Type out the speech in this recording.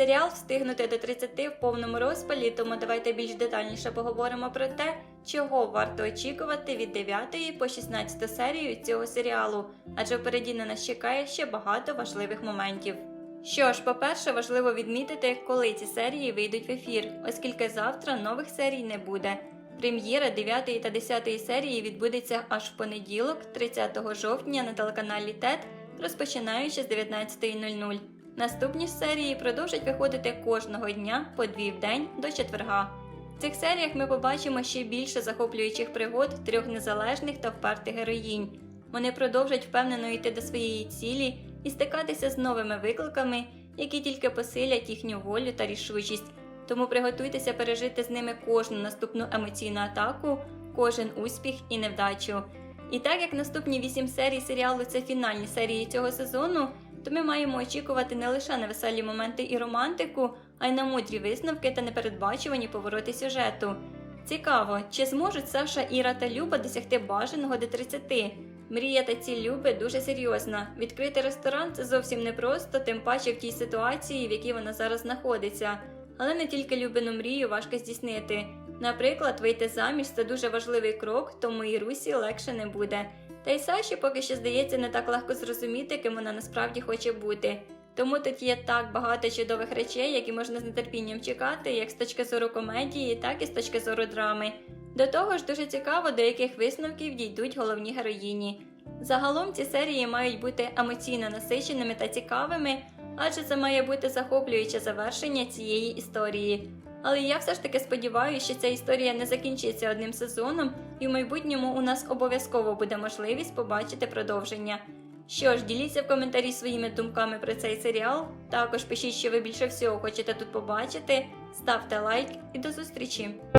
Серіал встигнути до 30 в повному розпалі, тому давайте більш детальніше поговоримо про те, чого варто очікувати від 9 по 16 серію цього серіалу, адже впереді на нас чекає ще багато важливих моментів. Що ж, по-перше, важливо відмітити, коли ці серії вийдуть в ефір, оскільки завтра нових серій не буде. Прем'єра 9 та 10 серії відбудеться аж в понеділок, 30 жовтня на телеканалі ТЕТ, розпочинаючи з 19.00. Наступні серії продовжать виходити кожного дня по дві в день до четверга. В цих серіях ми побачимо ще більше захоплюючих пригод трьох незалежних та впертих героїнь. Вони продовжать впевнено йти до своєї цілі і стикатися з новими викликами, які тільки посилять їхню волю та рішучість. Тому приготуйтеся пережити з ними кожну наступну емоційну атаку, кожен успіх і невдачу. І так як наступні вісім серій серіалу це фінальні серії цього сезону, то ми маємо очікувати не лише на веселі моменти і романтику, а й на мудрі висновки та непередбачувані повороти сюжету. Цікаво, чи зможуть Саша, Іра та Люба досягти бажаного до 30? Мрія та ціль Люби дуже серйозна. Відкрити ресторан це зовсім непросто, тим паче в тій ситуації, в якій вона зараз знаходиться. Але не тільки Любину мрію важко здійснити. Наприклад, вийти заміж це дуже важливий крок, тому і Русі легше не буде. Та й Саші поки що здається не так легко зрозуміти, ким вона насправді хоче бути. Тому тут є так багато чудових речей, які можна з нетерпінням чекати, як з точки зору комедії, так і з точки зору драми. До того ж, дуже цікаво, до яких висновків дійдуть головні героїні. Загалом ці серії мають бути емоційно насиченими та цікавими, адже це має бути захоплююче завершення цієї історії. Але я все ж таки сподіваюся, що ця історія не закінчиться одним сезоном, і в майбутньому у нас обов'язково буде можливість побачити продовження. Що ж, діліться в коментарі своїми думками про цей серіал. Також пишіть, що ви більше всього хочете тут побачити. Ставте лайк і до зустрічі!